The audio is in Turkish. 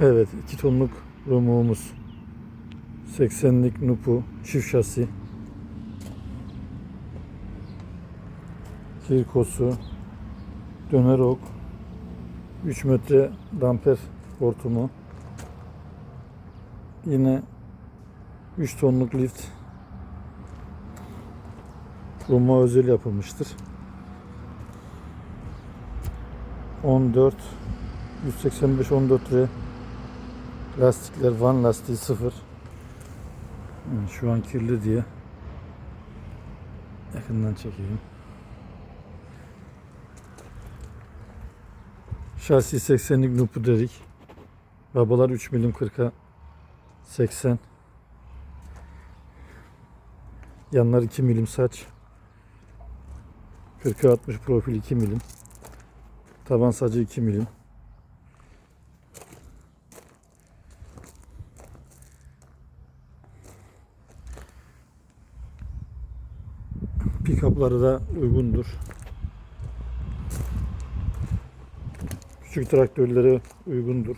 Evet 2 tonluk romuğumuz. 80'lik Nupu çift şasi. Kirkosu. Döner ok. 3 metre damper hortumu. Yine 3 tonluk lift. Roma özel yapılmıştır. 14 185 14 lira lastikler van lastiği sıfır. Yani şu an kirli diye yakından çekeyim. Şasi 80'lik nupu dedik. Babalar 3 milim 40'a 80 yanlar 2 milim saç. 40'a 60 profil 2 milim. Taban sacı 2 milim Pick-up'ları da uygundur. Küçük traktörlere uygundur.